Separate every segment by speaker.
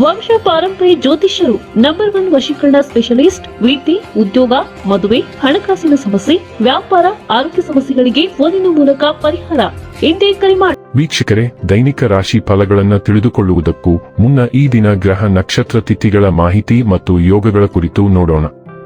Speaker 1: ವಂಶ ಪಾರಂಪರ್ಯ ಜ್ಯೋತಿಷ್ಯರು ನಂಬರ್ ಒನ್ ವಶೀಕರಣ ಸ್ಪೆಷಲಿಸ್ಟ್ ವೃತ್ತಿ ಉದ್ಯೋಗ, ಮದುವೆ, ಹಣಕಾಸಿನ ಸಮಸ್ಯೆ, ವ್ಯಾಪಾರ, ಆರೋಗ್ಯ ಸಮಸ್ಯೆಗಳಿಗೆ ಫೋನಿನ ಮೂಲಕ ಪರಿಹಾರ. ಇಂದೇ ಕರೆ ಮಾಡಿ
Speaker 2: ವೀಕ್ಷಕರೇ, ದೈನಿಕ ರಾಶಿ ಫಲಗಳನ್ನು ತಿಳಿದುಕೊಳ್ಳುವುದಕ್ಕೂ ಮುನ್ನ ಈ ದಿನ ಗ್ರಹ ನಕ್ಷತ್ರ ತಿಥಿಗಳ ಮಾಹಿತಿ ಮತ್ತು ಯೋಗಗಳ ಕುರಿತು ನೋಡೋಣ.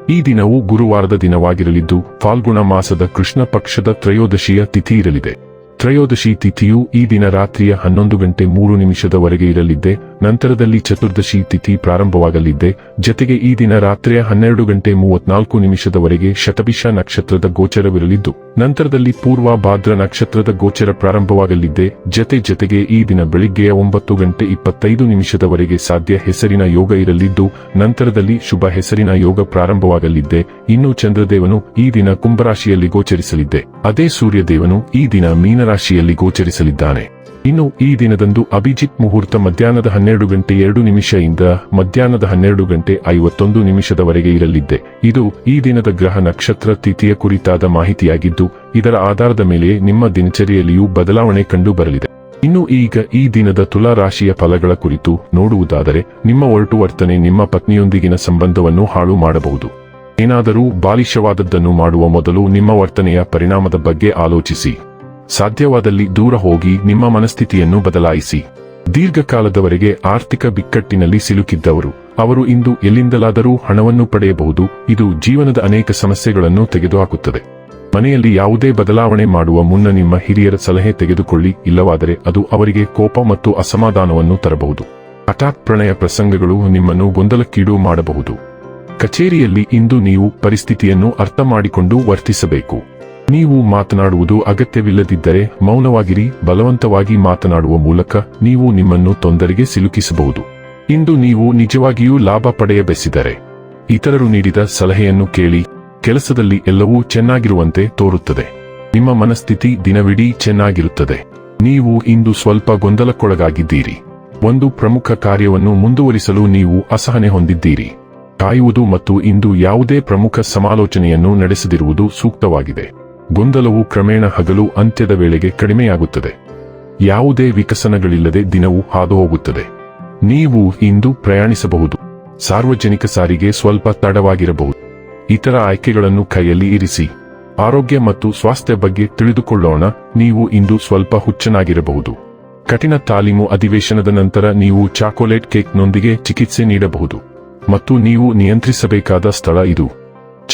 Speaker 2: ಈ ದಿನವು ಗುರುವಾರದ ದಿನವಾಗಿರಲಿದ್ದು, ಫಾಲ್ಗುಣ ಮಾಸದ ಕೃಷ್ಣ ಪಕ್ಷದ ತ್ರಯೋದಶಿಯ ತಿಥಿ ಇರಲಿದೆ. ತ್ರಯೋದಶಿ ತಿಥಿಯು ಈ ದಿನ ರಾತ್ರಿಯ ಹನ್ನೊಂದು ಗಂಟೆ ಮೂರು ನಿಮಿಷದವರೆಗೆ ಇರಲಿದ್ದೆ, ನಂತರದಲ್ಲಿ ಚತುರ್ದಶಿ ತಿಥಿ ಪ್ರಾರಂಭವಾಗಲಿದ್ದೆ, ಜತೆಗೆ ಈ ದಿನ ರಾತ್ರಿಯ ಹನ್ನೆರಡು ಗಂಟೆ ಮೂವತ್ನಾಲ್ಕು ನಿಮಿಷದವರೆಗೆ ಶತಭಿಷ ನಕ್ಷತ್ರದ ಗೋಚರವಿರಲಿದ್ದು, ನಂತರದಲ್ಲಿ ಪೂರ್ವ ಭಾದ್ರ ನಕ್ಷತ್ರದ ಗೋಚರ ಪ್ರಾರಂಭವಾಗಲಿದ್ದೆ, ಜತೆ ಜತೆಗೆ ಈ ದಿನ ಬೆಳಿಗ್ಗೆಯ ಒಂಬತ್ತು ಗಂಟೆ ಇಪ್ಪತ್ತೈದು ನಿಮಿಷದವರೆಗೆ ಸಾಧ್ಯ ಹೆಸರಿನ ಯೋಗ ಇರಲಿದ್ದು, ನಂತರದಲ್ಲಿ ಶುಭ ಹೆಸರಿನ ಯೋಗ ಪ್ರಾರಂಭವಾಗಲಿದ್ದೆ, ಇನ್ನು ಚಂದ್ರದೇವನು ಈ ದಿನ ಕುಂಭರಾಶಿಯಲ್ಲಿ ಗೋಚರಿಸಲಿದ್ದೆ, ಅದೇ ಸೂರ್ಯದೇವನು ಈ ದಿನ ಮೀನರಾಶಿಯಲ್ಲಿ ಗೋಚರಿಸಲಿದ್ದಾನೆ. ಇನ್ನು ಈ ದಿನದಂದು ಅಭಿಜಿತ್ ಮುಹೂರ್ತ ಮಧ್ಯಾಹ್ನದ ಹನ್ನೆರಡು ಗಂಟೆ ಎರಡು ನಿಮಿಷದಿಂದ ಮಧ್ಯಾಹ್ನದ ಹನ್ನೆರಡು ಗಂಟೆ ಐವತ್ತೊಂದು ನಿಮಿಷದವರೆಗೆ ಇರಲಿದ್ದೆ. ಇದು ಈ ದಿನದ ಗ್ರಹ ನಕ್ಷತ್ರ ತಿಥಿಯ ಕುರಿತಾದ ಮಾಹಿತಿಯಾಗಿದ್ದು, ಇದರ ಆಧಾರದ ಮೇಲೆ ನಿಮ್ಮ ದಿನಚರಿಯಲ್ಲಿಯೂ ಬದಲಾವಣೆ ಕಂಡು ಬರಲಿದೆ ಇನ್ನು ಈಗ ಈ ದಿನದ ತುಲಾ ರಾಶಿಯ ಫಲಗಳ ಕುರಿತು ನೋಡುವುದಾದರೆ, ನಿಮ್ಮ ಒರಟು ವರ್ತನೆ ನಿಮ್ಮ ಪತ್ನಿಯೊಂದಿಗಿನ ಸಂಬಂಧವನ್ನು ಹಾಳು ಮಾಡಬಹುದು. ಏನಾದರೂ ಬಾಲಿಶವಾದದ್ದನ್ನು ಮಾಡುವ ಮೊದಲು ನಿಮ್ಮ ವರ್ತನೆಯ ಪರಿಣಾಮದ ಬಗ್ಗೆ ಆಲೋಚಿಸಿ. ಸಾಧ್ಯವಾದಲ್ಲಿ ದೂರ ಹೋಗಿ ನಿಮ್ಮ ಮನಸ್ಥಿತಿಯನ್ನು ಬದಲಾಯಿಸಿ. ದೀರ್ಘಕಾಲದವರೆಗೆ ಆರ್ಥಿಕ ಬಿಕ್ಕಟ್ಟಿನಲ್ಲಿ ಸಿಲುಕಿದ್ದವರು, ಅವರು ಇಂದು ಎಲ್ಲಿಂದಲಾದರೂ ಹಣವನ್ನು ಪಡೆಯಬಹುದು, ಇದು ಜೀವನದ ಅನೇಕ ಸಮಸ್ಯೆಗಳನ್ನು ತೆಗೆದುಹಾಕುತ್ತದೆ. ಮನೆಯಲ್ಲಿ ಯಾವುದೇ ಬದಲಾವಣೆ ಮಾಡುವ ಮುನ್ನ ನಿಮ್ಮ ಹಿರಿಯರ ಸಲಹೆ ತೆಗೆದುಕೊಳ್ಳಿ, ಇಲ್ಲವಾದರೆ ಅದು ಅವರಿಗೆ ಕೋಪ ಮತ್ತು ಅಸಮಾಧಾನವನ್ನು ತರಬಹುದು. ಹಠಾತ್ ಪ್ರಣಯ ಪ್ರಸಂಗಗಳು ನಿಮ್ಮನ್ನು ಗೊಂದಲಕ್ಕೀಡು ಮಾಡಬಹುದು. ಕಚೇರಿಯಲ್ಲಿ ಇಂದು ನೀವು ಪರಿಸ್ಥಿತಿಯನ್ನು ಅರ್ಥ ಮಾಡಿಕೊಂಡು ವರ್ತಿಸಬೇಕು. ನೀವು ಮಾತನಾಡುವುದು ಅಗತ್ಯವಿಲ್ಲದಿದ್ದರೆ ಮೌನವಾಗಿರಿ, ಬಲವಂತವಾಗಿ ಮಾತನಾಡುವ ಮೂಲಕ ನೀವು ನಿಮ್ಮನ್ನು ತೊಂದರೆಗೆ ಸಿಲುಕಿಸಬಹುದು. ಇಂದು ನೀವು ನಿಜವಾಗಿಯೂ ಲಾಭ ಪಡೆಯಬೆಸಿದರೆ. ಇತರರು ನೀಡಿದ ಸಲಹೆಯನ್ನು ಕೇಳಿ, ಕೆಲಸದಲ್ಲಿ ಎಲ್ಲವೂ ಚೆನ್ನಾಗಿರುವಂತೆ ತೋರುತ್ತದೆ. ನಿಮ್ಮ ಮನಸ್ಥಿತಿ ದಿನವಿಡೀ ಚೆನ್ನಾಗಿರುತ್ತದೆ. ನೀವು ಇಂದು ಸ್ವಲ್ಪ ಗೊಂದಲಕ್ಕೊಳಗಾಗಿದ್ದೀರಿ. ಒಂದು ಪ್ರಮುಖ ಕಾರ್ಯವನ್ನು ಮುಂದುವರಿಸಲು ನೀವು ಅಸಹನೆ ಹೊಂದಿದ್ದೀರಿ. ಕಾಯುವುದು ಮತ್ತು ಇಂದು ಯಾವುದೇ ಪ್ರಮುಖ ಸಮಾಲೋಚನೆಯನ್ನು ನಡೆಸದಿರುವುದು ಸೂಕ್ತವಾಗಿದೆ. ಗೊಂದಲವು ಕ್ರಮೇಣ ಹಗಲು ಅಂತ್ಯದ ವೇಳೆಗೆ ಕಡಿಮೆಯಾಗುತ್ತದೆ. ಯಾವುದೇ ವಿಕಸನಗಳಿಲ್ಲದೆ ದಿನವೂ ಹಾದುಹೋಗುತ್ತದೆ. ನೀವು ಇಂದು ಪ್ರಯಾಣಿಸಬಹುದು. ಸಾರ್ವಜನಿಕ ಸಾರಿಗೆ ಸ್ವಲ್ಪ ತಡವಾಗಿರಬಹುದು. ಇತರ ಆಯ್ಕೆಗಳನ್ನು ಕೈಯಲ್ಲಿ ಇರಿಸಿ. ಆರೋಗ್ಯ ಮತ್ತು ಸ್ವಾಸ್ಥ್ಯ ಬಗ್ಗೆ ತಿಳಿದುಕೊಳ್ಳೋಣ. ನೀವು ಇಂದು ಸ್ವಲ್ಪ ಹುಚ್ಚನಾಗಿರಬಹುದು. ಕಠಿಣ ತಾಲೀಮು ಅಧಿವೇಶನದ ನಂತರ ನೀವು ಚಾಕೊಲೇಟ್ ಕೇಕ್ನೊಂದಿಗೆ ಚಿಕಿತ್ಸೆ ನೀಡಬಹುದು. ಮತ್ತು ನೀವು ನಿಯಂತ್ರಿಸಬೇಕಾದ ಸ್ಥಳ ಇದು.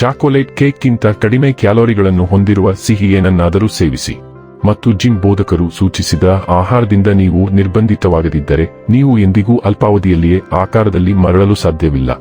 Speaker 2: ಚಾಕೊಲೇಟ್ ಕೇಕ್ಗಿಂತ ಕಡಿಮೆ ಕ್ಯಾಲೋರಿಗಳನ್ನು ಹೊಂದಿರುವ ಸಿಹಿ ಏನನ್ನಾದರೂ ಸೇವಿಸಿ. ಮತ್ತು ಜಿಮ್ ಬೋಧಕರು ಸೂಚಿಸಿದ ಆಹಾರದಿಂದ ನೀವು ನಿರ್ಬಂಧಿತವಾಗದಿದ್ದರೆ, ನೀವು ಎಂದಿಗೂ ಅಲ್ಪಾವಧಿಯಲ್ಲಿಯೇ ಆಕಾರದಲ್ಲಿ ಮರಳಲು ಸಾಧ್ಯವಿಲ್ಲ.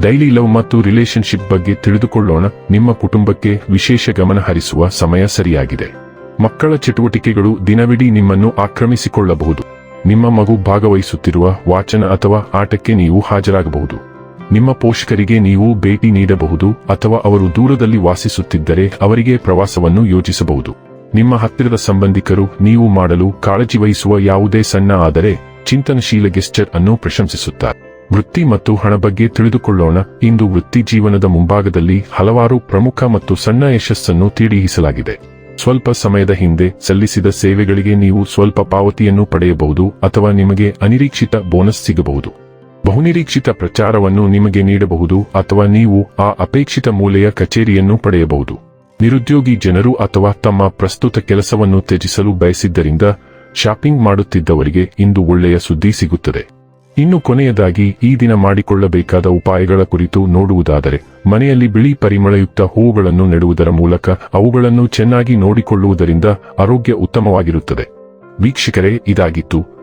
Speaker 2: ಡೈಲಿ ಲವ್ ಮತ್ತು ರಿಲೇಶನ್ಶಿಪ್ ಬಗ್ಗೆ ತಿಳಿದುಕೊಳ್ಳೋಣ, ನಿಮ್ಮ ಕುಟುಂಬಕ್ಕೆ ವಿಶೇಷ ಗಮನ ಹರಿಸುವ ಸಮಯ ಸರಿಯಾಗಿದೆ. ಮಕ್ಕಳ ಚಟುವಟಿಕೆಗಳು ದಿನವಿಡೀ ನಿಮ್ಮನ್ನು ಆಕ್ರಮಿಸಿಕೊಳ್ಳಬಹುದು. ನಿಮ್ಮ ಮಗು ಭಾಗವಹಿಸುತ್ತಿರುವ ವಾಚನ ಅಥವಾ ಆಟಕ್ಕೆ ನೀವು ಹಾಜರಾಗಬಹುದು. ನಿಮ್ಮ ಪೋಷಕರಿಗೆ ನೀವು ಭೇಟಿ ನೀಡಬಹುದು ಅಥವಾ ಅವರು ದೂರದಲ್ಲಿ ವಾಸಿಸುತ್ತಿದ್ದರೆ ಅವರಿಗೆ ಪ್ರವಾಸವನ್ನು ಯೋಜಿಸಬಹುದು. ನಿಮ್ಮ ಹತ್ತಿರದ ಸಂಬಂಧಿಕರು ನೀವು ಮಾಡಲು ಕಾಳಜಿ ವಹಿಸುವ ಯಾವುದೇ ಸಣ್ಣ ಆದರೆ ಚಿಂತನಶೀಲ ಗೆಸ್ಟರ್ ಅನ್ನು ಪ್ರಶಂಸಿಸುತ್ತಾರೆ. ವೃತ್ತಿ ಮತ್ತು ಹಣ ಬಗ್ಗೆ ತಿಳಿದುಕೊಳ್ಳೋಣ. ಇಂದು ವೃತ್ತಿ ಜೀವನದ ಮುಂಭಾಗದಲ್ಲಿ ಹಲವಾರು ಪ್ರಮುಖ ಮತ್ತು ಸಣ್ಣ ಯಶಸ್ಸನ್ನು ತೀಡಿಹಿಸಲಾಗಿದೆ ಸ್ವಲ್ಪ ಸಮಯದ ಹಿಂದೆ ಸಲ್ಲಿಸಿದ ಸೇವೆಗಳಿಗೆ ನೀವು ಸ್ವಲ್ಪ ಪಾವತಿಯನ್ನು ಪಡೆಯಬಹುದು ಅಥವಾ ನಿಮಗೆ ಅನಿರೀಕ್ಷಿತ ಬೋನಸ್ ಸಿಗಬಹುದು. ಬಹುನಿರೀಕ್ಷಿತ ಪ್ರಚಾರವನ್ನು ನಿಮಗೆ ನೀಡಬಹುದು ಅಥವಾ ನೀವು ಆ ಅಪೇಕ್ಷಿತ ಮೂಲೆಯ ಕಚೇರಿಯನ್ನು ಪಡೆಯಬಹುದು. ನಿರುದ್ಯೋಗಿ ಜನರು ಅಥವಾ ತಮ್ಮ ಪ್ರಸ್ತುತ ಕೆಲಸವನ್ನು ತ್ಯಜಿಸಲು ಬಯಸಿದ್ದರಿಂದ ಶಾಪಿಂಗ್ ಮಾಡುತ್ತಿದ್ದವರಿಗೆ ಇಂದು ಒಳ್ಳೆಯ ಸುದ್ದಿ ಸಿಗುತ್ತದೆ. ಇನ್ನು ಕೊನೆಯದಾಗಿ, ಈ ದಿನ ಮಾಡಿಕೊಳ್ಳಬೇಕಾದ ಉಪಾಯಗಳ ಕುರಿತು ನೋಡುವುದಾದರೆ, ಮನೆಯಲ್ಲಿ ಬಿಳಿ ಪರಿಮಳಯುಕ್ತ ಹೂವುಗಳನ್ನು ನೆಡುವುದರ ಮೂಲಕ ಅವುಗಳನ್ನು ಚೆನ್ನಾಗಿ ನೋಡಿಕೊಳ್ಳುವುದರಿಂದ ಆರೋಗ್ಯ ಉತ್ತಮವಾಗಿರುತ್ತದೆ. ವೀಕ್ಷಕರೇ, ಇದಾಗಿತ್ತು